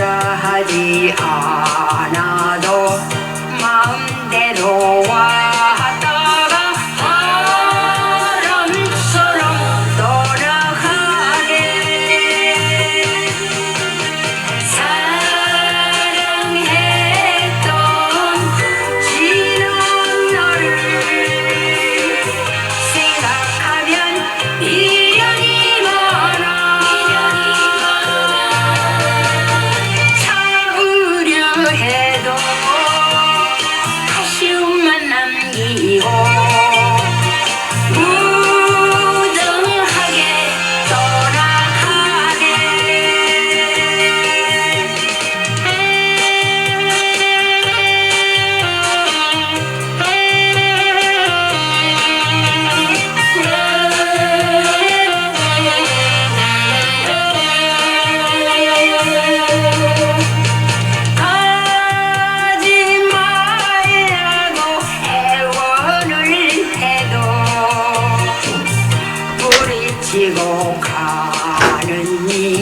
따라하지 않아도 마음대로 와 지고 가는 이